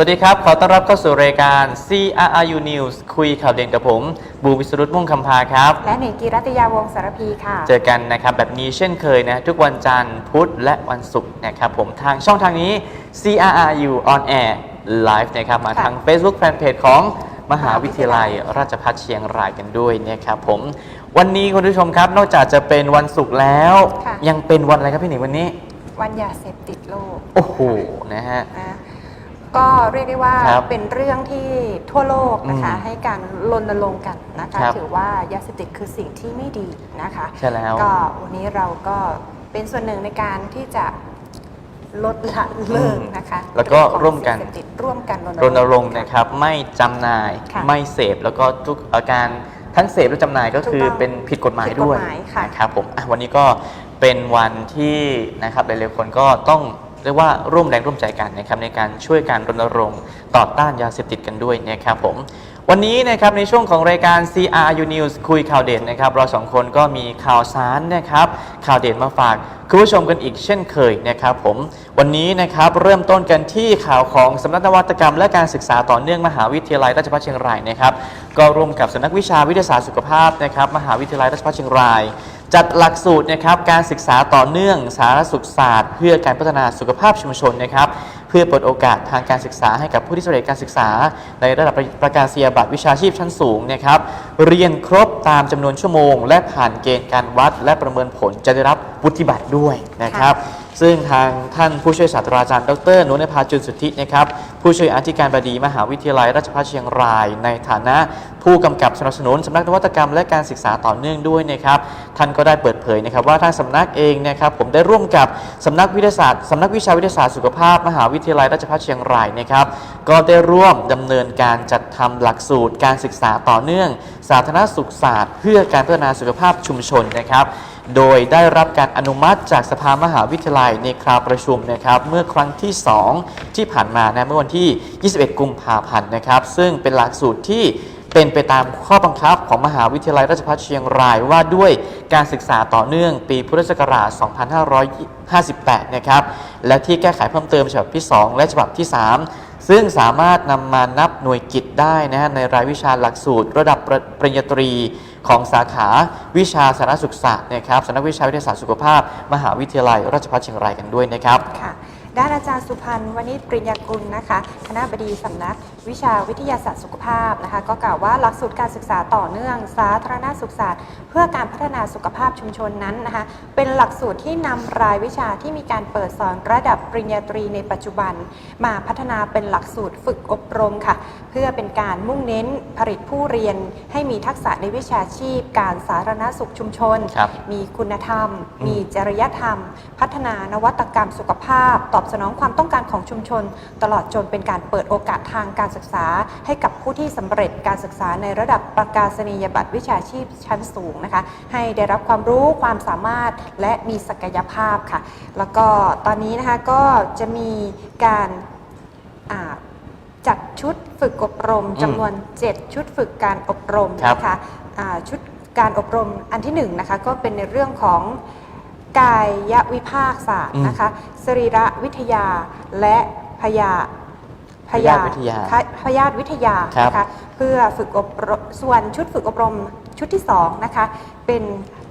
วัสดีครับ ขอต้อนรับเข้าสู่รายการ CRRU News คุยข่าวเด่นกับผม บูวิสรุตมุ่งคำพาครับ และหนิงกีรัตยาวงศ์สารพีค่ะ เจอกันนะครับ แบบนี้เช่นเคยนะ ทุกวันจันทร์พุธและวันศุกร์นะครับผมทางช่องทางนี้ CRRU on air live นะครับมาค่ะทาง Facebook Fanpage ของมหาวิทยาลัยราชภัฏเชียงรายกันด้วยนะครับผม วันนี้คุณผู้ชมครับ นอกจากจะเป็นวันศุกร์แล้วค่ะยังเป็นวันอะไรครับพี่หนิงวันนี้ วันยาเสพติดโลก โอ้โหนะฮะนะ ก็เรียกได้ว่าครับเป็นเรื่องที่ทั่วโลกนะคะอืมให้การรณรงค์กันนะคะครับถือว่ายาเสพติดคือสิ่งที่ไม่ดีนะคะใช่แล้ว ก็วันนี้เราก็เป็นส่วนหนึ่งในการที่จะลดละเลิกนะคะแล้วก็ร่วมกันเองของสิ่งเสพติดร่วมกันรณรงค์นะครับไม่จำหน่ายค่ะไม่เสพแล้วก็ทุกอาการทั้งเสพและจำหน่ายก็คือถูกต้องเป็นผิดกฎหมายผิดกฎด้วยหมายค่ะนะครับผมอะวันนี้ก็เป็นวันที่นะครับหลายๆคนก็ต้องเรียกว่าร่วมแรงร่วมใจกันนะครับในการช่วยการรณรงค์ต่อต้านยาเสพติดกันด้วยนะครับผมวันนี้นะครับในช่วงของรายการ CRU News คุยข่าวเด่นนะครับเราสองคนก็มีข่าวสารนะครับข่าวเด่นมาฝากคุณผู้ชมกันอีกเช่นเคยนะครับผมวันนี้นะครับเริ่มต้นกันที่ข่าวของสำนักนวัตกรรม และการศึกษาต่อเนื่องมหาวิทยาลัยราชภัฏเชียงรายนะครับก็ร่วมกับสำนักวิชาวิทยาศาสตร์สุขภาพนะครับมหาวิทยาลัยราชภัฏเชียงราย จัดหลักสูตรนะครับการศึกษาต่อเนื่องสารสุขศาสตร์ เพื่อการพัฒนาสุขภาพชุมชนนะครับเพื่อเปิดโอกาสทางการศึกษาให้กับผู้ที่สำเร็จการศึกษา ในระดับประกาศนียบัตรวิชาชีพชั้นสูงนะครับเรียนครบตามจำนวนชั่วโมง และผ่านเกณฑ์การวัด และประเมินผลจะได้รับวุฒิบัตรด้วยนะครับซึ่งทางท่านผู้ช่วยศาสตราจารย์ดรนุนภาจุนสุทธินะครับผู้ช่วยอธิการบดีมหาวิทยาลัยราชภัฏเชียงราย ในฐานะผู้กำกับสนับสนุนสำนักนวัตกรรมและการศึกษาต่อเนื่องด้วยนะครับท่านก็ได้เปิดเผยนะครับว่าทางสำนักเองนะครับผมได้ร่วมกับสำนักวิทยาศาสตร์สำนักวิชาวิทยาศาสตร์สุขภาพ มหาวิทยาลัยราชภัฏเชียงรายนะครับก็ได้ร่วมดำเนินการจัดทำหลักสูตร การศึกษาต่อเนื่อง สาธารณสุขศาสตร์ เพื่อการพัฒนาสุขภาพชุมชนนะครับโดยได้รับการอนุมัติจากสภามหาวิทยาลัยในคราวประชุมนะครับเมื่อครั้งที่ 2 ที่ผ่านมานะเมื่อวันที่ 21 กุมภาพันธ์นะครับซึ่งเป็นหลักสูตรที่ เป็นไปตามข้อบังคับของมหาวิทยาลัยราชภัฏเชียงรายว่าด้วยการศึกษาต่อเนื่องปีพุทธศักราช 2558 นะครับ และที่แก้ไขเพิ่มเติมฉบับที่ 2 และฉบับที่ 3 ซึ่งสามารถนำมานับหน่วยกิจได้นะฮะในรายวิชาหลักสูตร ระดับปริญญาตรีของสาขาวิชาสาธารณสุขศาสตร์นะครับสำนักวิชาวิทยาศาสตร์สุขภาพ มหาวิทยาลัยราชภัฏเชียงรายกันด้วยนะครับ ค่ะ ด้านอาจารย์สุพันธ์วณิชปริญญากุลนะคะ คณะบดีสำนัก วิชาวิทยาศาสตร์สุขภาพนะคะก็กล่าวว่าหลักสูตรการศึกษาต่อเนื่อง สาธารณสุขศาสตร์ เพื่อการพัฒนาสุขภาพชุมชนนั้นนะคะเป็นหลักสูตรที่นำรายวิชาที่มีการเปิดสอนระดับปริญญาตรีในปัจจุบัน มาพัฒนาเป็นหลักสูตรฝึกอบรมค่ะ เพื่อเป็นการมุ่งเน้นผลิตผู้เรียน ให้มีทักษะในวิชาชีพ การสาธารณสุขชุมชนครับมีคุณธรรมอืมมีจริยธรรม พัฒนานวัตกรรมสุขภาพ ตอบสนองความต้องการของชุมชน ตลอดจนเป็นการเปิดโอกาสทางการศึกษาให้กับผู้ที่สำเร็จการศึกษาในระดับประกาศนียบัตรวิชาชีพชั้นสูงนะคะ ให้ได้รับความรู้ความสามารถและมีศักยภาพค่ะ แล้วก็ตอนนี้นะคะก็จะมีการอ่าจัดชุดฝึกอบรมจำนวน 7 ชุดฝึกการอบรมครับนะคะอ่าชุดการอบรมอันที่หนึ่งนะคะก็เป็นในเรื่องของกายวิภาคศาสตร์นะคะสรีระวิทยาและพยา พยาธิวิทยาพยาธิวิทยาครับนะคะเพื่อฝึกอบรมส่วนชุดฝึกอบรมชุดที่สองนะคะเป็น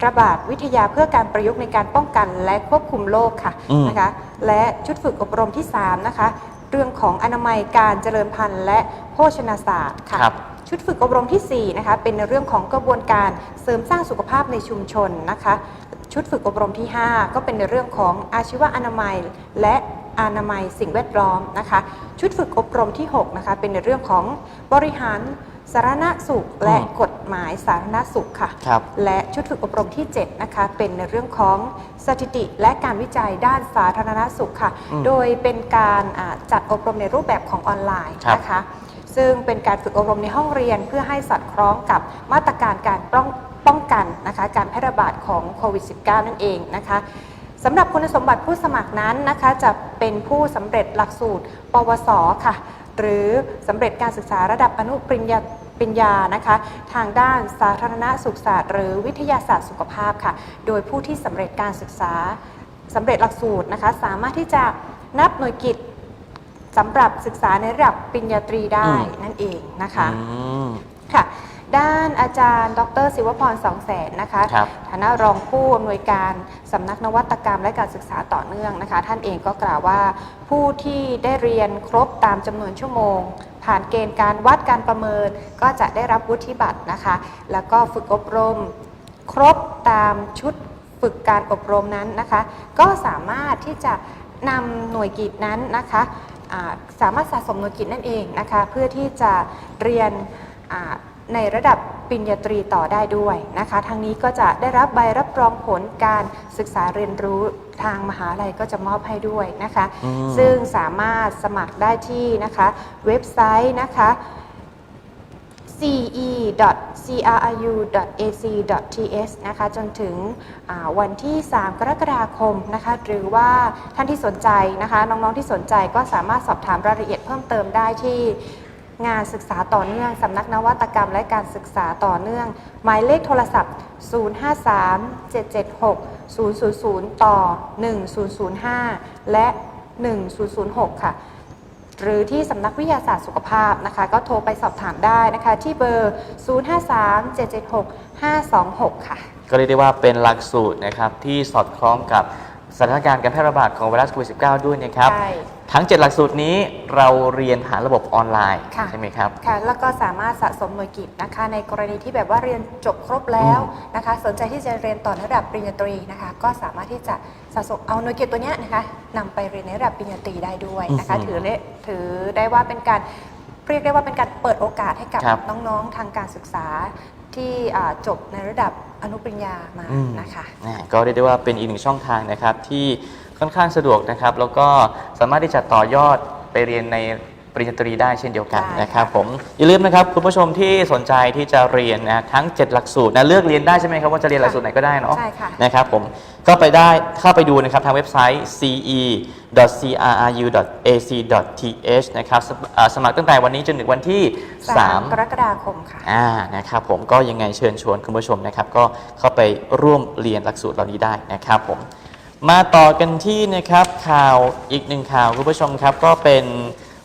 ระบาดวิทยาเพื่อการประยุกต์ในการป้องกันและควบคุมโรคค่ะอืมนะคะและชุดฝึกอบรมที่สามนะคะเรื่องของอนามัยการเจริญพันธุ์และโภชนาศาสตร์ค่ะครับชุดฝึกอบรมทีสี่4นะคะเป็นในเรื่องของกระบวนการเสริมสร้างสุขภาพในชุมชนนะคะ ชุดฝึกอบรมที่ 5 ก็เป็นในเรื่องของอาชีวอนามัยและ อนามัยสิ่งแวดล้อมนะคะ ชุดฝึกอบรมที่ 6 นะคะ เป็นในเรื่องของบริหารสาธารณสุขและอืมกฎหมายสาธารณสุขค่ะ ครับ และชุดฝึกอบรมที่ 7 นะคะ เป็นในเรื่องของสถิติและการวิจัยด้านสาธารณสุขค่ะ อืมโดยเป็นการอ่าจัดอบรมในรูปแบบของออนไลน์ครับ นะคะ ซึ่งเป็นการฝึกอบรมในห้องเรียนเพื่อให้สอดคล้องกับมาตรการการป้องป้องกันนะคะการแพร่ระบาดของโควิด -19 นั่นเองนะคะ สำหรับคุณสมบัติผู้สมัครนั้นนะคะจะเป็นผู้สำเร็จหลักสูตร ปวสค่ะ หรือสำเร็จการศึกษาระดับอนุปริญญาปริญญานะคะ ทางด้านสาธารณสุขศาสตร์ หรือวิทยาศาสตร์สุขภาพค่ะ โดยผู้ที่สำเร็จการศึกษาสำเร็จหลักสูตรนะคะ สามารถที่จะนับหน่วยกิจสำหรับศึกษาในระดับปริญญาตรีได้อืมนั่นเองนะคะอืมค่ะ ด้านอาจารย์ ดรศิวพรสองแสนนะคะครับฐานะรองผู้อำนวยการสำนักนวัตกรรมและการศึกษาต่อเนื่องนะคะ ท่านเองก็กล่าวว่า ผู้ที่ได้เรียนครบตามจำนวนชั่วโมง ผ่านเกณฑ์การวัดการประเมิน ก็จะได้รับวุฒิบัตรนะคะ แล้วก็ฝึกอบรมครบตามชุดฝึกการอบรมนั้นนะคะ ก็สามารถที่จะนำหน่วยกิจนั้นนะคะอ่าสามารถสะสมหน่วยกิจนั่นเองนะคะ เพื่อที่จะเรียนอ่า ในระดับปริญญาตรีต่อได้ด้วยนะคะ ทางนี้ก็จะได้รับใบรับรองผลการศึกษาเรียนรู้ทางมหาลัยก็จะมอบให้ด้วยนะคะ อืม ซึ่งสามารถสมัครได้ที่นะคะ เว็บไซต์นะคะ ce.cru.ac.th นะคะจนถึงอ่าวันที่ 3 กรกฎาคมนะคะหรือว่าท่านที่สนใจนะคะ น้องๆที่สนใจก็สามารถสอบถามรายละเอียดเพิ่มเติมได้ที่ งานศึกษาต่อเนื่องสำนักนวัตกรรมและการศึกษาต่อเนื่อง หมายเลขโทรศัพท์ 053-776-000 ต่อ 1005 และ 1006 ค่ะ หรือที่สำนักวิทยาศาสตร์สุขภาพนะคะ ก็โทรไปสอบถามได้นะคะ ที่เบอร์ 053-776-526 ค่ะ ก็เรียกได้ว่าเป็นหลักสูตรนะครับที่สอดคล้องกับสถานการณ์การแพร่ระบาดของไวรัสโควิด -19 ด้วยนะครับใช่ ทั้ง 7 หลักสูตรนี้เราเรียนผ่านระบบออนไลน์ค่ะ ใช่ไหมครับ ค่ะ แล้วก็สามารถสะสมหน่วยกิจนะคะ ในกรณีที่แบบว่าเรียนจบครบแล้วนะคะ สนใจที่จะเรียนต่อในระดับปริญญาตรีนะคะ ก็สามารถที่จะสะสมเอาหน่วยกิจตัวเนี้ยนะคะนำไปเรียนในระดับปริญญาตรีได้ด้วยนะคะ อือหือถือได้ถือได้ว่าเป็นการเรียกได้ว่าเป็นการเปิดโอกาสให้กับครับน้องๆทางการศึกษาที่อ่าจบในระดับอนุปริญญามาอืม นะคะ อ่าก็เรียกได้ว่าเป็นอีกหนึ่งช่องทางนะครับที่ ค่อนข้างสะดวกนะครับ แล้วก็สามารถที่จะต่อยอดไปเรียนในปริญญาตรีได้เช่นเดียวกันได้นะครับผมอย่าลืมนะครับคุณผู้ชมที่สนใจที่จะเรียนนะทั้ง 7 หลักสูตรนะเลือกเรียนได้ใช่ไหมครับว่าจะเรียนหลักสูตรไหนก็ได้เนาะใช่ค่ะนะครับผมก็ไปได้เข้าไปดูนะครับทางเว็บไซต์ ce.cru.ac.th นะครับสมอ่าสมัครตั้งแต่วันนี้จนถึงวันที่ 3 กรกฎาคมค่ะอ่านะครับผมก็ยังไงเชิญชวนคุณผู้ชมนะครับก็เข้าไปร่วมเรียนหลักสูตรเหล่านี้ได้นะครับผม มาต่อกันที่นะครับข่าวอีกหนึ่งข่าวคุณผู้ชมครับ ก็เป็น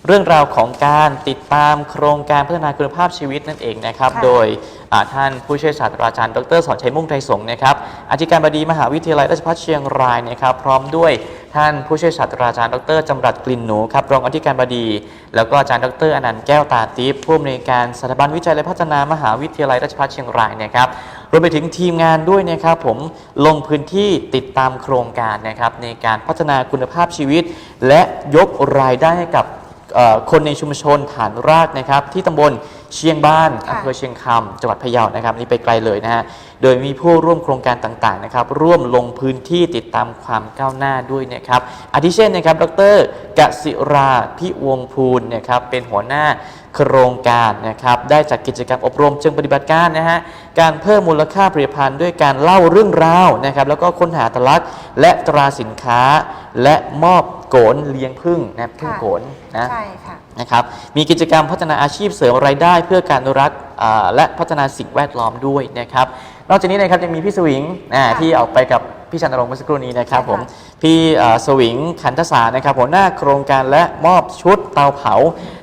เรื่องราวของการติดตามโครงการพัฒนาคุณภาพชีวิตนั่นเองนะครับค่ะโดยอ่าท่านผู้ช่วยศาสตราจารย์ดรสอนชัยมุ่งไทยสงฆ์นะครับอธิการบดีมหาวิทยาลัยราชภัฏเชียงรายนะครับ พร้อมด้วยท่านผู้ช่วยศาสตราจารย์ดรจำรัดกลิ่นหนูครับรองอธิการบดี แล้วก็อาจารย์ดรอนันต์แก้วตาทิพย์ผู้อำนวยการสถาบันวิจัยและพัฒนามหาวิทยาลัยราชภัฏเชียงรายนะครับ รวมไปถึงทีมงานด้วยนะครับผมลงพื้นที่ติดตามโครงการนะครับในการพัฒนาคุณภาพชีวิต และยกรายได้ให้กับคนในชุมชนฐานรากนะครับที่ตำบล เชียงบ้านค่ะอำเภอเชียงคำจังหวัดพะเยานะครับนี่ไปไกลเลยนะฮะโดยมีผู้ร่วมโครงการต่างๆนะครับร่วมลงพื้นที่ติดตามความก้าวหน้าด้วยนะครับอาทิเช่นนะครับดรกสิราพิวงศ์ภูลนะครับเป็นหัวหน้าโครงการนะครับได้จัดกิจกรรมอบรมเชิงปฏิบัติการนะฮะการเพิ่มมูลค่าผลิตภัณฑ์ด้วยการเล่าเรื่องราวนะครับแล้วก็ค้นหาอัตลักษณ์และตราสินค้า และมอบโกนเลี้ยงพึ่งนะพึ่งค่ะโกน นะใช่ค่ะนะครับมีกิจกรรมพัฒนาอาชีพเสริมรายได้ เพื่อการอนุรักษ์อ่าและพัฒนาสิ่งแวดล้อมด้วยนะครับนอกจากนี้นะครับยังมีพี่สวิงอ่าค่ะที่ออกไปกับพี่ชันนรงค์เมื่อสักครู่นี้นะครับใช่ค่ะผมพี่เอ่อสวิงขันทสารนะครับหัวหน้าโครงการและมอบชุดเตาเผา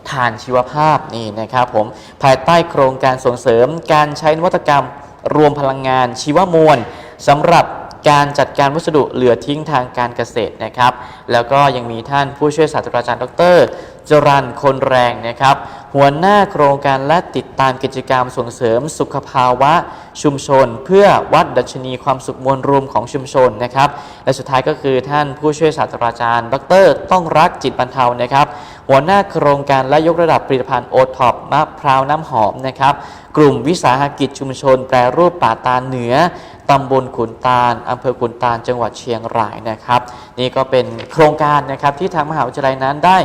ถ่านชีวภาพนี่นะครับผมภายใต้โครงการส่งเสริมการใช้นวัตกรรมรวมพลังงานชีวมวลสำหรับ การจัดการวัสดุเหลือทิ้งทางการเกษตรนะครับ แล้วก็ยังมีท่านผู้ช่วยศาสตราจารย์ดรจรันคนแรงนะครับ หัวหน้าโครงการและติดตามกิจกรรมส่งเสริมสุขภาวะชุมชน เพื่อวัดดัชนีความสุขมวลรวมของชุมชนนะครับ และสุดท้ายก็คือท่านผู้ช่วยศาสตราจารย์ ดร ต้องรักจิตบรรเทานะครับ หัวหน้าโครงการและยกระดับผลิตภัณฑ์โอท็อปมะพร้าวน้ำหอมนะครับ กลุ่มวิสาหกิจชุมชน แปรรูปป่าตาเหนือ ตำบลขุนตาลอำเภอขุนตาลจังหวัดเชียงรายนะครับ นี่ก็เป็นโครงการนะครับที่ทางมหาวิทยาลัยนั้นได้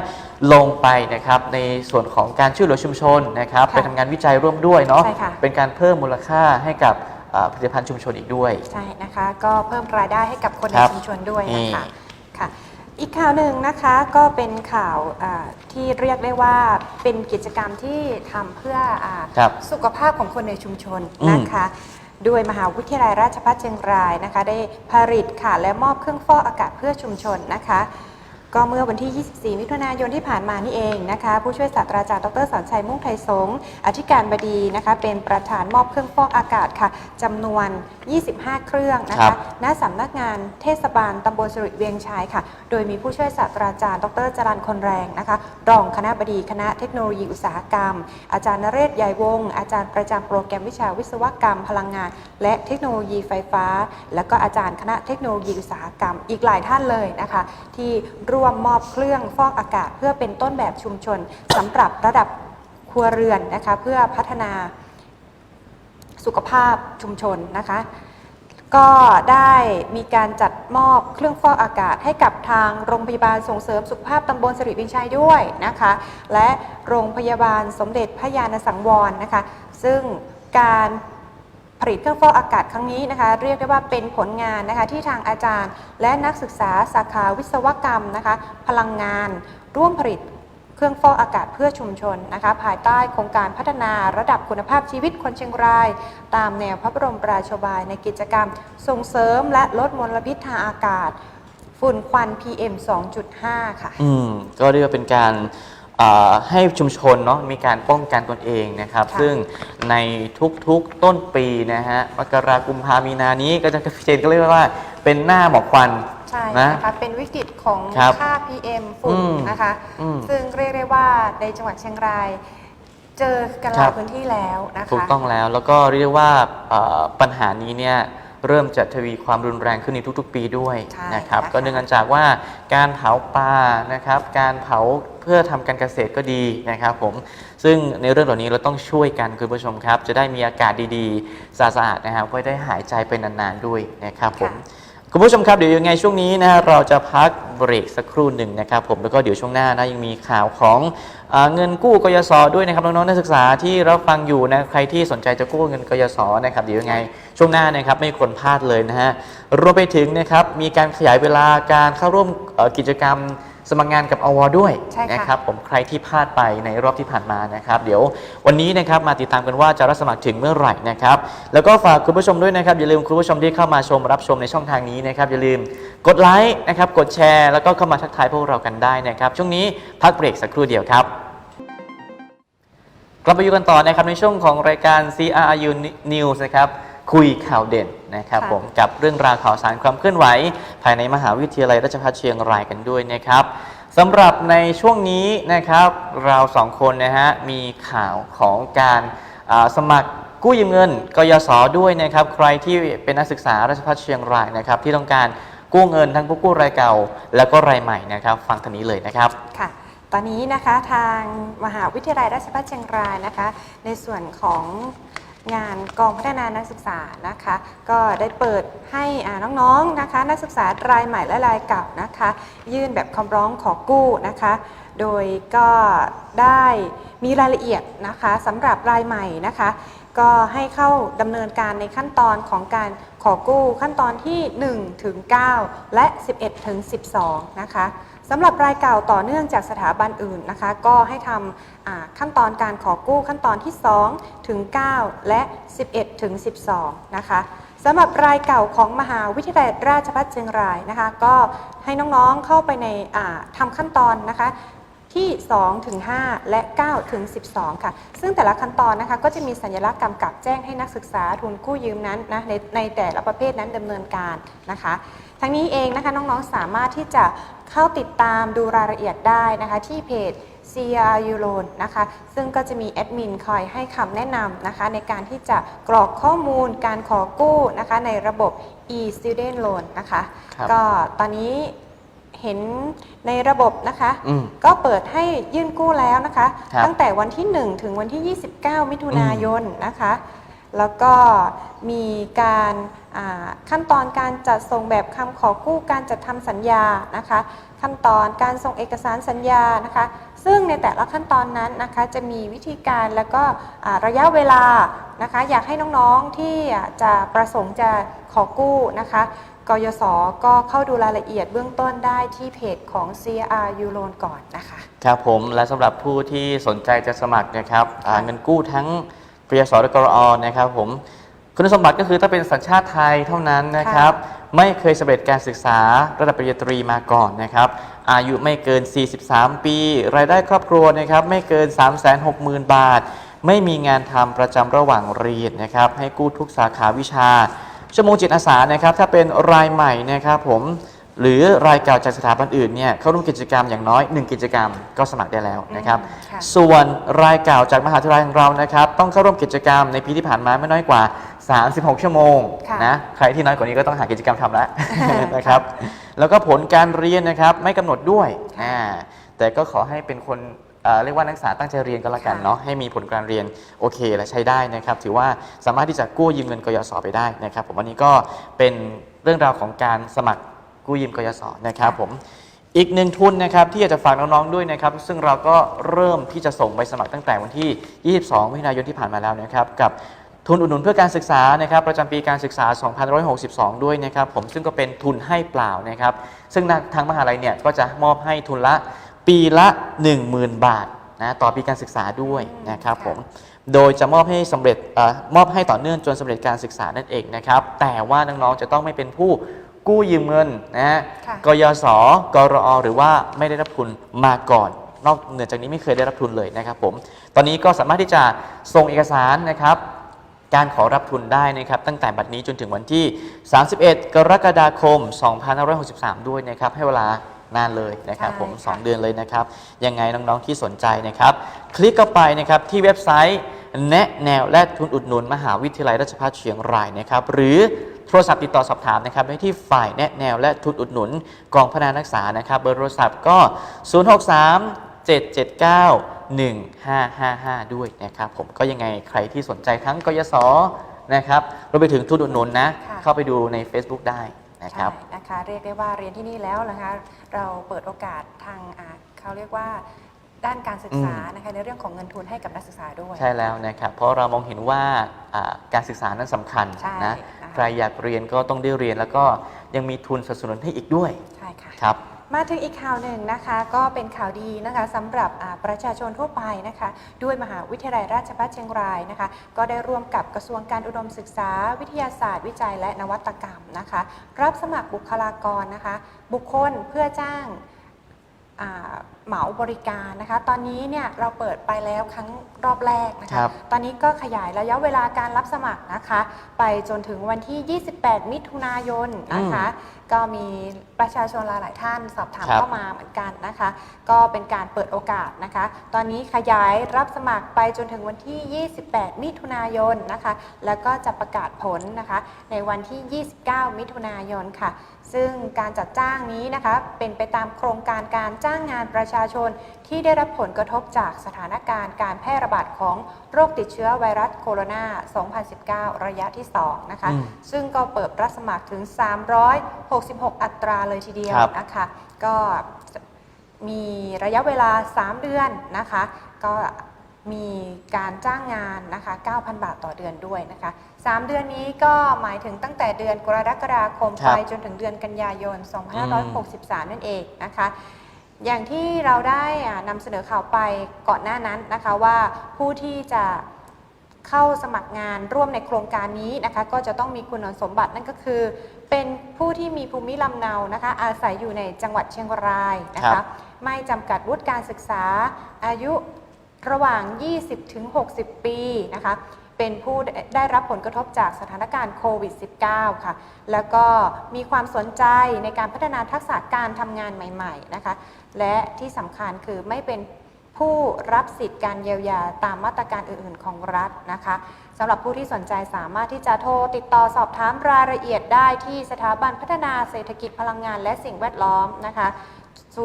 ลงไปนะครับในส่วนของการช่วยเหลือชุมชนนะครับค่ะไปทำงานวิจัยร่วมด้วยเนาะใช่ค่ะ เป็นการเพิ่มมูลค่าให้กับเอ่อผลิตภัณฑ์ชุมชนอีกด้วย ใช่นะคะ ก็เพิ่มรายได้ให้กับคนในครับชุมชนด้วยนะคะนี่ ค่ะ อีกข่าวหนึ่งนะคะก็เป็นข่าวอ่าที่เรียกได้ว่าเป็นกิจกรรมที่ทำเพื่ออา ครับ สุขภาพของคนในชุมชนอืมนะคะ ด้วยมหาวิทยาลัยราชภัฏเชียงรายนะคะ ได้ผลิตค่ะและมอบเครื่องฟอกอากาศเพื่อชุมชนนะคะ ก็เมื่อวันที่ 24 มิถุนายนที่ผ่านมานี่เองนะคะ ผู้ช่วยศาสตราจารย์ดรสอนชัยมุ่งไทยสงฆ์อธิการบดีนะคะ เป็นประธานมอบเครื่องฟอกอากาศค่ะจำนวน 25 เครื่องนะครัคะบ ณสำนักงานเทศบาลตำบลสิริเวียงชัยค่ะ โดยมีผู้ช่วยศาสตราจารย์ดรจรันคนแรงนะคะ รองคณะบดีคณะเทคโนโลยีอุตสาหกรรม อาจารย์นเรศใหญ่วงศ์อาจารย์ประจำโปรแกรมวิชาวิศวกรรมพลังงาน และเทคโนโลยีไฟฟ้า แล้วก็อาจารย์คณะเทคโนโลยีอุตสาหกรรม อีกหลายท่านเลยนะคะ ที่ร่วมมอบเครื่องฟอกอากาศ เพื่อเป็นต้นแบบชุมชนสำหรับระดับครัวเรือนนะคะเพื่อพัฒนาสุขภาพชุมชนนะคะก็ได้มีการจัดมอบเครื่องฟอกอากาศให้กับทางโรงพยาบาลส่งเสริมสุขภาพตำบลสิริวิชัยด้วยนะคะ และโรงพยาบาลสมเด็จพระยาณสังวรนะคะ ซึ่งการ ลิตเครื่องฟอกอากาศครั้งนี้นะคะเรียกได้ว่าเป็นผลงานนะคะที่ทางอาจารย์ และนักศึกษาสาขาวิศวกรรมนะคะพลังงาน ร่วมผลิตเครื่องฟอกอากาศเพื่อชุมชนนะคะภายใต้โครงการพัฒนาระดับคุณภาพชีวิตคนเชียงราย ตามแนวพระบรมราชบายในกิจกรรม ส่งเสริมและลดมลพิษทางอากาศ ฝุ่นควัน PM 2.5 ค่ะ อืม ก็เรียกว่าเป็นการ ให้ชุมชนเนาะมีการป้องกันตนเองนะครับค่ะซึ่งในทุกๆต้นปีนะฮะมกรากุมภามีนานี้ก็จะเจนก็เรียกว่าเป็นหน้าหมอกควันใช่นะนะคะเป็นวิกฤตของครับค่า PM ฝุ่นอืมนะคะอืมซึ่งเรียกได้ว่าในจังหวัดเชียงราย เจอกันหครัลายบพื้นที่แล้วนะคะถูกต้องแล้วแล้วก็เรียกว่าเอ่อปัญหานี้เนี่ยเริ่มจะทวีความรุนแรงขึ้นในทุก ๆ ปีด้วยใช่นะครับนะคะก็เนื่องมาจากว่าการเผาป่านะครับ การเผา เพื่อทำการเกษตรก็ดีนะครับผมซึ่งในเรื่องเหล่านี้เราต้องช่วยกันคุณผู้ชมครับ จะได้มีอากาศดีๆสะอาดๆนะครับไว้ได้หายใจไปนานๆด้วยนะครับผมคุณผู้ชมครับเดี๋ยวยังไงช่วงนี้นะฮะเราจะพักเบรกสักครู่หนึ่งนะครับผมแล้วก็เดี๋ยวช่วงหน้านะยังมีข่าวของเออเงินกู้กยศด้วยนะครับน้องๆนักศึกษาที่รับฟังอยู่นะใครที่สนใจจะกู้เงินกยศนะครับเดี๋ยวยังไงช่วงหน้านะครับไม่ควรพลาดเลยนะฮะรวมไปถึงนะครับมีการขยายเวลาการเข้าร่วมเอ่อกิจกรรม สมัครงานกับอวด้วยใช่ค่ะนะครับผมใครที่พลาดไปในรอบที่ผ่านมานะครับ เดี๋ยววันนี้นะครับมาติดตามกันว่าจะรับสมัครถึงเมื่อไหร่นะครับแล้วก็ฝากคุณผู้ชมด้วยนะครับอย่าลืมคุณผู้ชมที่เข้ามาชมรับชมในช่องทางนี้นะครับอย่าลืมกดไลค์นะครับกดแชร์ แล้วก็เข้ามาทักทายพวกเรากันได้นะครับ ช่วงนี้พักเบรกสักครู่เดียวครับกลับมาอยู่กันต่อนะครับในช่วงของรายการ CRU News นะครับ คุยข่าวเด่นนะครับค่ะผมกับเรื่องราวข่าวสารความเคลื่อนไหว ภายในมหาวิทยาลัยราชภัฏเชียงรายกันด้วยนะครับสำหรับในช่วงนี้นะครับเราสองคนนะฮะมีข่าวของการอ่าสมัครกู้ยืมเงินกยศด้วยนะครับใครที่เป็นนักศึกษาราชภัฏเชียงรายนะครับที่ต้องการกู้เงินทั้งผู้กู้รายเก่า แล้วก็รายใหม่นะครับฟังทางนี้เลยนะครับค่ะตอนนี้นะคะทางมหาวิทยาลัยราชภัฏเชียงรายนะคะ ในส่วนของ งานกองพัฒนานักศึกษานะคะ ก็ได้เปิดให้น้องๆนะคะ นักศึกษารายใหม่และรายเก่านะคะ ยื่นแบบคำร้องขอกู้นะคะ โดยก็ได้มีรายละเอียดนะคะสำหรับรายใหม่นะคะ ก็ให้เข้าดำเนินการในขั้นตอนของการขอกู้ขั้นตอนที่1ถึง9และ 11ถึง12 นะคะ สำหรับรายเก่าต่อเนื่องจากสถาบันอื่นนะคะ ก็ให้ทำขั้นตอนการขอกู้ขั้นตอนที่ 2 ถึง 9 และ 11 ถึง 12 นะคะสำหรับรายเก่าของมหาวิทยาลัยราชภัฏเชียงรายนะคะ ก็ให้น้องๆเข้าไปในทำขั้นตอนนะคะที่2ถึง5และ9ถึง12 ค่ะ ซึ่งแต่ละขั้นตอนนะคะก็จะมีสัญลักษณ์กำกับแจ้งให้นักศึกษาทุนกู้ยืมนั้นนะในในแต่ละประเภทนั้นดำเนินการนะคะ ทั้งนี้เองนะคะน้องๆสามารถที่จะเข้าติดตามดูรายละเอียดได้นะคะที่เพจ CRU Loan นะคะซึ่งก็จะมีแอดมินคอยให้คำแนะนำนะคะในการที่จะกรอกข้อมูลการขอกู้นะคะในระบบ e-student loan นะคะครับก็ตอนนี้เห็นในระบบนะคะ อืม ก็เปิดให้ยื่นกู้แล้วนะคะ ครับตั้งแต่วันที่ 1 ถึงวันที่ 29 มิถุนายนนะคะ แล้วก็มีการอ่า ขั้นตอนการจัดส่งแบบคำขอกู้การจัดทำสัญญานะคะขั้นตอนการส่งเอกสารสัญญานะคะซึ่งในแต่ละขั้นตอนนั้นนะคะจะมีวิธีการแล้วก็ระยะเวลานะคะอยากให้น้องๆที่จะประสงค์จะขอกู้นะคะกยศก็เข้าดูรายละเอียดเบื้องต้นได้ที่เพจของ CRU Loan ก่อนนะคะ ครับผมและสำหรับผู้ที่สนใจจะสมัครนะครับเงินกู้ทั้งกยศและกรอนะครับผม คุณสมบัติก็คือถ้าเป็นสัญชาติไทยเท่านั้นนะครับ ไม่เคยสำเร็จการศึกษาระดับปริญญาตรีมาก่อนนะครับ อายุไม่เกิน 43 ปี รายได้ครอบครัวนะครับ ไม่เกิน 360,000 บาท ไม่มีงานทำประจำระหว่างเรียนนะครับ ให้กู้ทุกสาขาวิชา ชั่วโมงจิตอาสานะครับ ถ้าเป็นรายใหม่นะครับผมหรือรายเก่าจากสถาบันอื่นเนี่ยเข้าร่วมกิจกรรมอย่างน้อย 1 กิจกรรมก็สมัครได้แล้วนะครับอืมค่ะส่วนรายเก่าจากมหาวิทยาลัยของเรานะครับ ต้องเข้าร่วมกิจกรรมในปีที่ผ่านมาไม่น้อยกว่า 36 ชั่วโมงค่ะนะใครที่น้อยกว่านี้ก็ต้องหากิจกรรมทำแล้ว นะครับ แล้วก็ผลการเรียนนะครับไม่กำหนดด้วยอ่าแต่ก็ขอให้เป็นคนเอ่อเรียกว่านักศึกษาตั้งใจเรียนก็แล้วกันค่ะ เนาะให้มีผลการเรียนโอเคและใช้ได้นะครับ ถือว่าสามารถที่จะกู้ยืมเงินกยศไปได้นะครับ ผมวันนี้ก็เป็นเรื่องราวของการสมัครกู้ยืมกยศนะครับ ผมอีกหนึ่งทุนนะครับที่อยากจะฝากน้องๆด้วยนะครับ ซึ่งเราก็เริ่มที่จะส่งใบสมัครตั้งแต่วันที่ 22มิถุนายนที่ผ่านมาแล้วนะครับกับ ทุนอุดหนุนเพื่อการศึกษานะครับประจำปีการศึกษา 2562 ด้วยนะครับผมซึ่งก็เป็นทุนให้เปล่านะครับ ซึ่งทางมหาลัยเนี่ยก็จะมอบให้ทุนละปีละ 10,000 บาทนะต่อปีการศึกษาด้วยนะครับผมโดยจะมอบให้สำเร็จเออมอบให้ต่อเนื่องจนสำเร็จการศึกษานั่นเองนะครับ แต่ว่าน้องๆจะต้องไม่เป็นผู้กู้ยืมเงินนะฮะค่ะกยศกรอหรือว่าไม่ได้รับทุนมาก่อน นอกเหนือจากนี้ไม่เคยได้รับทุนเลยนะครับผมตอนนี้ก็สามารถที่จะส่งเอกสารนะครับ การขอรับทุนได้นะครับตั้งแต่บัดนี้จนถึงวันที่ 31 กรกฎาคม 2563 ด้วยนะครับให้เวลานานเลยนะครับผมใช่ค่ะ2เดือนเลยนะครับ ยังไงน้องๆที่สนใจนะครับ คลิกเข้าไปนะครับที่เว็บไซต์ แนะแนวและทุนอุดหนุน มหาวิทยาลัยราชภัฏเชียงรายนะครับ หรือโทรศัพท์ติดต่อสอบถามนะครับได้ที่ฝ่ายแนะแนวและทุนอุดหนุน กองพัฒนานักศึกษานะครับ เบอร์โทรศัพท์ก็ 063 779 1555 ด้วยนะครับผมก็ยังไงใครที่สนใจทั้งกยศนะครับรวมไปถึงทุนอุดหนุนนะ ค่ะ เข้าไปดูใน Facebook ได้นะครับ ใช่นะคะเรียกได้ว่าเรียนที่นี่แล้วนะคะเราเปิดโอกาสทางอ่าเขาเรียกว่าด้านการศึกษานะคะในเรื่องของเงินทุนให้กับนักศึกษาด้วย ใช่แล้วนะครับ เพราะเรามองเห็นว่าอ่าการศึกษานั้นสำคัญใช่นะนะคะ ใครอยากเรียนก็ต้องได้เรียนแล้วก็ยังมีทุนสนับสนุนให้อีกด้วยใช่ค่ะ ครับ มาถึงอีกข่าวหนึ่งนะคะก็เป็นข่าวดีนะคะสำหรับประชาชนทั่วไปนะคะด้วยมหาวิทยาลัยราชภัฏเชียงรายนะคะก็ได้ร่วมกับกระทรวงการอุดมศึกษา วิทยาศาสตร์ วิจัยและนวัตกรรมนะคะรับสมัครบุคลากรนะคะบุคคลเพื่อจ้าง เหมาบริการนะคะ ตอนนี้เนี่ยเราเปิดไปแล้วครั้งรอบแรกนะคคะรับ ตอนนี้ก็ขยายระยะเวลาการรับสมัครนะคะ ไปจนถึงวันที่ 28 มิถุนายนนะคะ ก็มีประชาชนหลายๆท่านสอบถามครับเข้ามาเหมือนกันนะคะ ก็เป็นการเปิดโอกาสนะคะ ตอนนี้ขยายรับสมัครไปจนถึงวันที่ 28 มิถุนายนนะคะ แล้วก็จะประกาศผลนะคะ ในวันที่ 29 มิถุนายนค่ะ ซึ่งการจัดจ้างนี้นะคะเป็นไปตามโครงการการจ้างงานประชาชนที่ได้รับผลกระทบจากสถานการณ์การแพร่ระบาดของโรคติดเชื้อไวรัสโคโรนา 2019 ระยะที่ 2 นะคะอืมซึ่งก็เปิดรับสมัครถึง 366 อัตราเลยทีเดียวครับนะคะ ก็มีระยะเวลา 3 เดือนนะคะ ก็ มีการจ้างงานนะคะ 9,000 บาทต่อเดือนด้วยนะคะ 3 เดือนนี้ก็หมายถึงตั้งแต่เดือนกรกฎาคมครัไปบจนถึงเดือนกันยายน 2563 นั่นเองนะคะ อย่างที่เราได้อ่านำเสนอข่าวไปก่อนหน้านั้นนะคะว่าผู้ที่จะเข้าสมัครงานร่วมในโครงการนี้นะคะ ก็จะต้องมีคุณสมบัตินั่นก็คือ เป็นผู้ที่มีภูมิลำเนานะคะ อาศัยอยู่ในจังหวัดเชียงรายนะครัคะบไม่จำกัดวุฒิการศึกษาอายุ ระหว่าง 20ถึง60 ปีนะคะ เป็นผู้ได้รับผลกระทบจากสถานการณ์โควิด -19 ค่ะ แล้วก็มีความสนใจในการพัฒนาทักษะการทำงานใหม่ๆนะคะ และที่สำคัญคือไม่เป็นผู้รับสิทธิ์การเยียวยาตามมาตรการอื่น ๆ ของรัฐนะคะสำหรับผู้ที่สนใจสามารถที่จะโทรติดต่อสอบถามรายละเอียดได้ที่สถาบันพัฒนาเศรษฐกิจพลังงานและสิ่งแวดล้อมนะคะ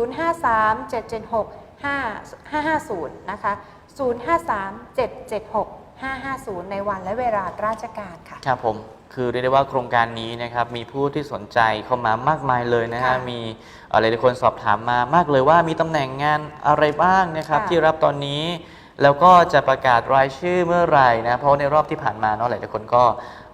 053 776 5550 นะคะ 053 776 550 ในวันและเวลาราชการค่ะ ครับผม คือเรียกได้ว่าโครงการนี้นะครับ มีผู้ที่สนใจเข้ามามากมายเลยนะฮะ ค่ะมีเอ่อหลายๆคนสอบถามมามากเลยว่ามีตำแหน่งงานอะไรบ้างนะครับ ค่ะ ที่รับตอนนี้ แล้วก็จะประกาศรายชื่อเมื่อไหร่นะ เพราะในรอบที่ผ่านมาเนาะหลายๆคนก็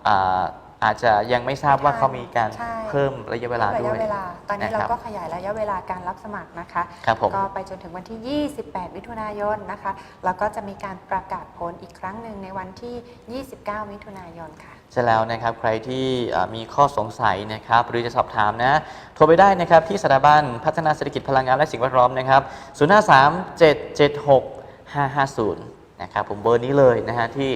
อ่า อาจจะยังไม่ทราบว่าเขามีการใช่ เพิ่มระยะเวลาระด้ยะวยเวลา ตอนนี้นะเราครับก็ขยายระยะเวลาการรับสมัครนะคะ ครับผม ก็ไปจนถึงวันที่ 28 มิถุนายนนะคะ แล้วก็จะมีการประกาศผลอีกครั้งหนึ่งในวันที่ 29 มิถุนายนค่ะ ใช่แล้วนะครับใครที่เอ่อมีข้อสงสัยนะครับ หรือจะสอบถามนะ โทรไปได้นะครับ ที่สถาบันพัฒนาเศรษฐกิจพลังงานและสิ่งแวดล้อมนะครับ 053-776-550 นะครับผมเบอร์นี้เลยนะฮะที่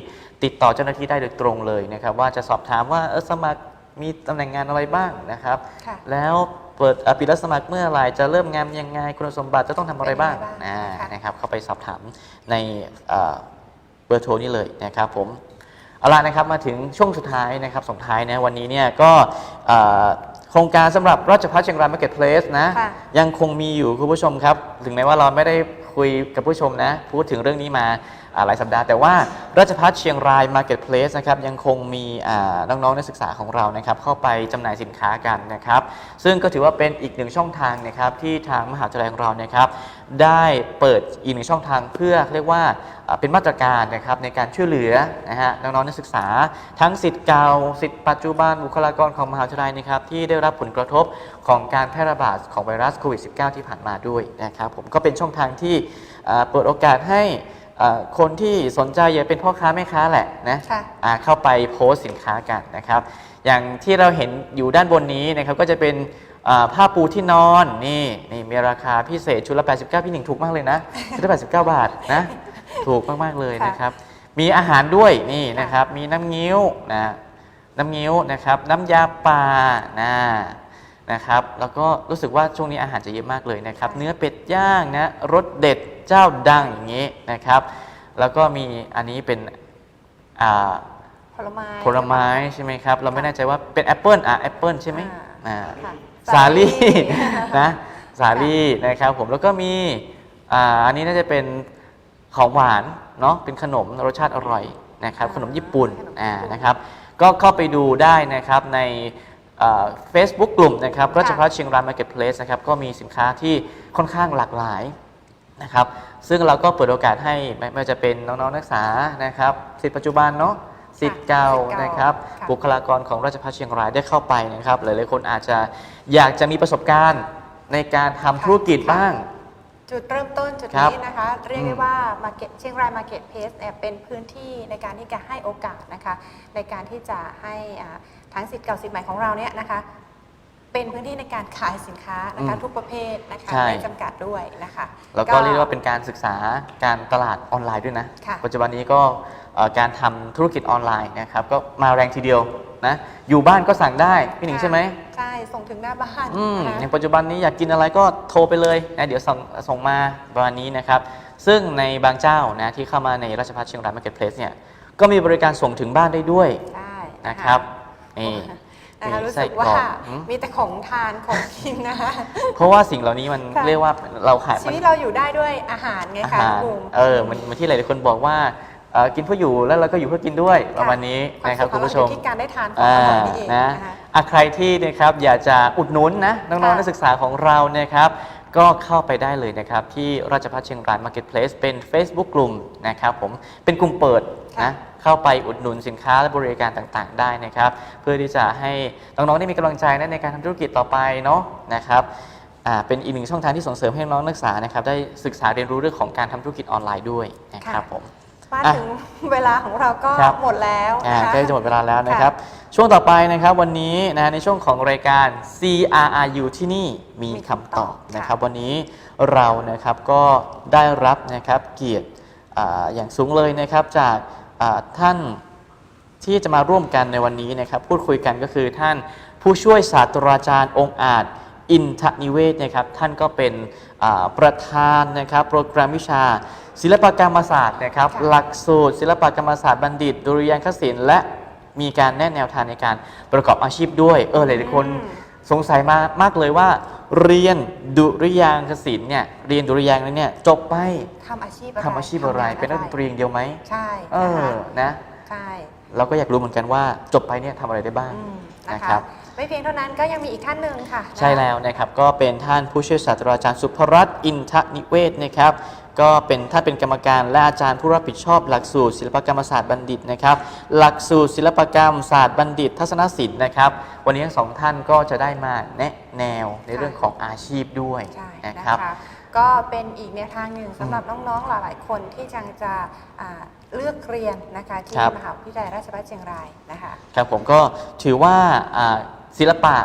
ติดต่อเจ้าหน้าที่ได้โดยตรงเลยนะครับว่าจะสอบถามว่าเออสมัครมีตำแหน่งงานอะไรบ้างนะครับ ค่ะ แล้วเปิดอะปิดรับสมัครเมื่อไหร่จะเริ่มงานยังไงคุณสมบัติจะต้องทำอะไรบ้างเป็นยังไงบ้างอ่าค่ะ นะครับเข้าไปสอบถามในเอ่อเบอร์โทรนี้เลยนะครับผมเอาล่ะนะครับมาถึงช่วงสุดท้ายนะครับส่งท้ายนะวันนี้เนี่ยก็เอ่อโครงการสำหรับราชพัฒเชียงรายมาร์เก็ตเพลสนะ ค่ะ ยังคงมีอยู่คุณผู้ชมครับ ถึงแม้ว่าเราไม่ได้คุยกับผู้ชมนะ พูดถึงเรื่องนี้มาอ่า หลายสัปดาห์ แต่ว่าราชพัฒเชียงราย Marketplace นะครับยังคงมีน้องๆนักศึกษาของเรานะครับเข้าไปจำหน่ายสินค้ากันนะครับซึ่งก็ถือว่าเป็นอีกหนึ่งช่องทางนะครับที่ทางมหาวิทยาลัยของเรานะครับได้เปิดอีกหนึ่งช่องทางเพื่อเรียกว่าเป็นมาตรการนะครับในการช่วยเหลือนะฮะน้องๆนักศึกษา ทั้งสิทธิ์เก่าสิทธิ์ปัจจุบันบุคลากรของมหาวิทยาลัยนะครับที่ได้รับผลกระทบของการแพร่ระบาดของไวรัสโควิด -19 ที่ผ่านมาด้วยนะครับผมก็เป็นช่องทางที่เปิดโอกาสให้ คนที่สนใจอยากเป็นพ่อค้าแม่ค้าแหละนะค่ะอ่าเข้าไปโพสต์สินค้ากันนะครับ อย่างที่เราเห็นอยู่ด้านบนนี้นะครับก็จะเป็นอ่าผ้าปูที่นอนนี่นี่มีราคาพิเศษชุดละ 89 พี่หนิงถูกมากเลยนะชุดละ89 บาทนะถูกมากๆเลยค่ะนะครับ มีอาหารด้วยนี่นะครับ มีน้ำงิ้วนะน้ำงิ้วนะครับ น้ำยาปลานะนะครับ แล้วก็รู้สึกว่าช่วงนี้อาหารจะเยอะมากเลยนะครับ เนื้อเป็ดย่างนะรสเด็ด เจ้าดังอย่างนี้นะครับ แล้วก็มีอันนี้เป็นอ่าผลไม้ผลไม้ใช่ไหมครับ เราไม่แน่ใจว่าเป็นแอปเปิลอะแอปเปิลใช่ไหมอ่าอ่าค่ะสาลี่สาลี่นะสาลี่นะครับผมแล้วก็มีอ่าอันนี้น่าจะเป็นของหวานเนาะเป็นขนมรสชาติอร่อยนะครับ ขนมญี่ปุ่นอ่านะครับ ก็เข้าไปดูได้นะครับในเฟซบุ๊กกลุ่มนะครับราชพัฒเชียงรายมาร์เก็ตเพลสนะครับ ก็มีสินค้าที่ค่อนข้างหลากหลาย นะครับ ซึ่งเราก็เปิดโอกาสให้ไม่ไม่ว่าจะเป็นน้องๆนักศึกษานะครับสิทธิปัจจุบันเนาะสิทธิ์เก่าสิทธิ์เก่านนะครับค่ะ บุคลากรของราชภัฏเชียงรายได้เข้าไปนะครับ หลายๆคนอาจจะอยากจะมีประสบการณ์ในการทำธุรกิจบ้าง จุดเริ่มต้นจุดครับนี้นะคะ เรียกอืได้มว่า Market เชียงราย Market Place เนี่ยเป็นพื้นที่ในการที่จะให้โอกาสนะคะ ในการที่จะให้อ่าทั้งสิทธิ์เก่าสิทธิ์ใหม่ของเราเนี่ยนะคะ เป็นพื้นที่ในการขายสินค้านะคะอืมทุกประเภทนะคะใช่ ไม่จำกัดด้วยนะคะ แล้วก็เรียกได้ว่าเป็นการศึกษาการตลาดออนไลน์ด้วยนะ ค่ะ ปัจจุบันนี้ก็เอ่อการทำธุรกิจออนไลน์นะครับก็มาแรงทีเดียวนะอยู่บ้านก็สั่งได้พี่หนิงใช่ไหมใช่ส่งถึงหน้าบ้านอืมนะคะ อย่างปัจจุบันนี้อยากกินอะไรก็โทรไปเลยนะเดี๋ยวส่งส่งมาประมาณนี้นะครับ ซึ่งในบางเจ้านะที่เข้ามาในราชพัฒเชียงรายมาร์เก็ตเพลสเนี่ยก็มีบริการส่งถึงบ้านได้ด้วยใช่นะครับนี่ นะคะมีรู้ไส้สึกกรว่าอกหืมมีแต่ของทานของกินนะคะเพราะว่าสิ่งเหล่านี้มันค่ะเรียกว่าเราขายชีมันวิตเราอยู่ได้ด้วยอาหารไงอาคะหารคุณเออมันมันที่หลายๆคนบอกว่าเอ่อกินเพื่ออยู่แล้วเราก็อยู่เพื่อกินด้วยประมาณนี้วามนะครับสุขคุณผู้ชของมเราอยู่ที่การได้ทานของอ่าอร่อยนี่เองนะนะคะอะใครที่นะครับอยากจะอุดหนุนนะน้องๆค่ะนักศึกษาของเรานะครับก็เข้าไปได้เลยนะครับ ที่ราชพัฒเชียงราย Marketplace เป็น Facebook กลุ่มนะครับผมเป็นกลุ่มเปิดค่ะ นะเข้าไปอุดหนุนสินค้าและบริการต่างๆ ได้นะครับ เพื่อที่จะให้น้องๆได้มีกำลังใจนะในการทำธุรกิจต่อไปเนาะนะครับอ่าเป็นอีกหนึ่งช่องทางที่ส่งเสริมให้น้องๆนักศึกษานะครับได้ศึกษาเรียนรู้เรื่องของการทำธุรกิจออนไลน์ด้วยนะครับผมมาอะถึงเวลาของเราก็ครับหมดแล้วอ่านะคะใกล้จะหมดเวลาแล้วนะครับ ช่วงต่อไปนะครับวันนี้นะฮะในช่วงของรายการ CRRU ที่นี่มีคำตอบค่ะนะครับ วันนี้เรานะครับก็ได้รับนะครับเกียรติอ่าอย่างสูงเลยนะครับจากอ่า ท่านที่จะมาร่วมกันในวันนี้นะครับพูดคุยกันก็คือท่านผู้ช่วยศาสตราจารย์องค์อาจอินทนิเวศนะครับท่านก็เป็นอ่าประธานนะครับโปรแกรมวิชา ศิลปกรรมศาสตร์นะครับค่ะหลักสูตร ศิลปกรรมศาสตร์บัณฑิตดุริยางคศิลป์และมีการแนะแนวทางในการประกอบอาชีพด้วย เออหลายๆคนอืม สงสัยมามากเลยว่า เรียนดุริยางคศิลป์เนี่ยเรียนดุริยางค์แล้วเนี่ยจบไปทำอาชีพอะไรทำอาชีพอะไรทำงาเป็นนักดนตรีอย่างเดียวไหมใช่เอนะอคะนะใช่เราก็อยากรู้เหมือนกันว่าจบไปเนี่ยทำอะไรได้บ้างอืมนะนะครัคะบไม่เพียงเท่านั้นก็ยังมีอีกท่านหนึ่งค่ะ ใช่แล้วนะครับ ก็เป็นท่านผู้ช่วยศาสตราจารย์สุภรัตน์อินทนิเวศนะครับ ก็เป็นท่านเป็นกรรมการและอาจารย์ผู้รับผิดชอบหลักสูตรศิลปกรรมศาสตร์บัณฑิตนะครับ หลักสูตรศิลปกรรมศาสตร์บัณฑิต ทัศนศิลป์นะครับ วันนี้ทั้งสองท่านก็จะได้มาแนะแนวในเรื่องของอาชีพด้วยใช่นะนะครัคะบก็เป็นอีกแนวทางหนึ่งสำหรับน้องๆหลายๆคนที่จังจะอ่าเลือกเรียนนะคะที่ครับ มหาวิทยาลัยราชภัฏเชียงรายนะคะ ครับผมก็ถือว่าอ่าศิลปะ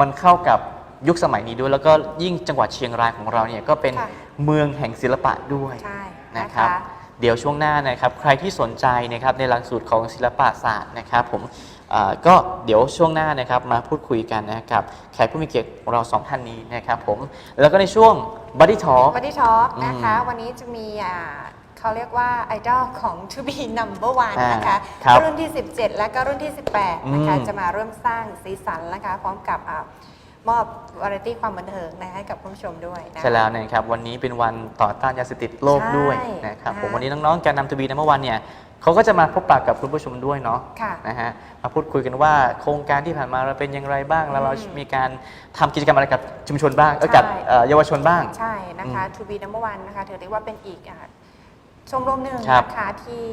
มันเข้ากับ ยุคสมัยนี้ด้วย แล้วก็ยิ่งจังหวัดเชียงรายของเราเนี่ยก็เป็นค่ะ เมืองแห่งศิลปะด้วยใช่นะนะครัคะบเดี๋ยวช่วงหน้านะครับ ใครที่สนใจนะครับในหลักสูตรของศิลปศาสตร์นะครับผมอ่าก็เดี๋ยวช่วงหน้านะครับมาพูดคุยกันนะครับแขกผู้มีเกียรติของเราสองท่านนี้นะครับผมแล้วก็ในช่วง Buddy Talk วันที่ทอล์กอืมนะคะ วันนี้จะมีอ่าเขาเรียกว่าไอดอลของ To Be Number One อ่านะคะครับรุ่นที่ 17 และก็รุ่นที่ 18 นะคะ อืมจะมาร่วมสร้างสีสันนะคะ พร้อมกับอ่า มอบวาไรตี้ความบันเทิงนะคะให้กับคุณผู้ชมด้วยนะ ใช่แล้วนะครับวันนี้เป็นวันต่อต้านยาเสพติดโลกใช่ด้วยนะครับผมนะคะวันนี้น้องๆแกนนำทวีในเมื่อวันเนี่ยเขาก็จะมาพบปะกับคุณผู้ชมด้วยเนาะค่ะนะฮะมาพูดคุยกันว่าโครงการที่ผ่านมาเราเป็นอย่างไรบ้าง แล้วเราอืมมีการทำกิจกรรมอะไรกับชุมชนบ้างเอ้ยกับใช่เอ่อเยาวชนบ้างใช่นะคะ To Be Number One นะคะถือได้ว่าเป็นอีกอ่าชมรมหนึ่งครับนะคะที่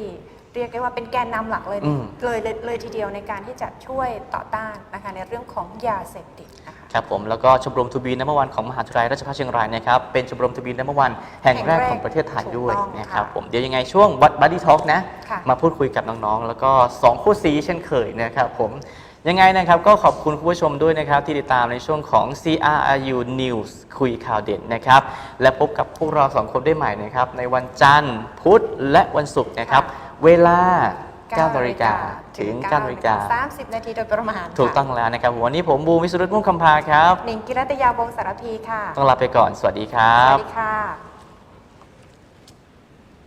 เรียกได้ว่าเป็นแกนนำหลักเลยอืมเลยเลยเลยทีเดียวในการที่จะช่วยต่อต้านนะคะในเรื่องของยาเสพติดนะคะ ครับผมแล้วก็ชมรมทูบีนัมเบอร์วันของมหาวิทยาลัยราชภัฏเชียงรายนะครับเป็นชมรมทูบีนัมเบอร์วันแห่งแรกแห่งแรกของประเทศไทยด้วยถูกต้องนะครับค่ะผมเดี๋ยวยังไงช่วงวัดบัดดี้ทอล์กนะค่ะมาพูดคุยกับน้องๆ แล้วก็2คู่ซีเช่นเคยนะครับผมยังไงนะครับก็ขอบคุณคุณผู้ชมด้วยนะครับ ที่ติดตามในช่วงของ CRU News คุยข่าวเด่นนะครับ และพบกับพวกเราสองคนได้ใหม่นะครับในวันจันทร์พุธและวันศุกร์นะครับ เวลา 9นาฬิกาถึง9นาฬิกา30 นาทีโดยประมาณถูกต้องแล้วนะครับ วันนี้ผมบูมวิสุรุตมุ่งคำพาครับหนิงกิรัตยาวงศ์สารพีค่ะ ต้องลาไปก่อน สวัสดีครัสวับสดีค่ะ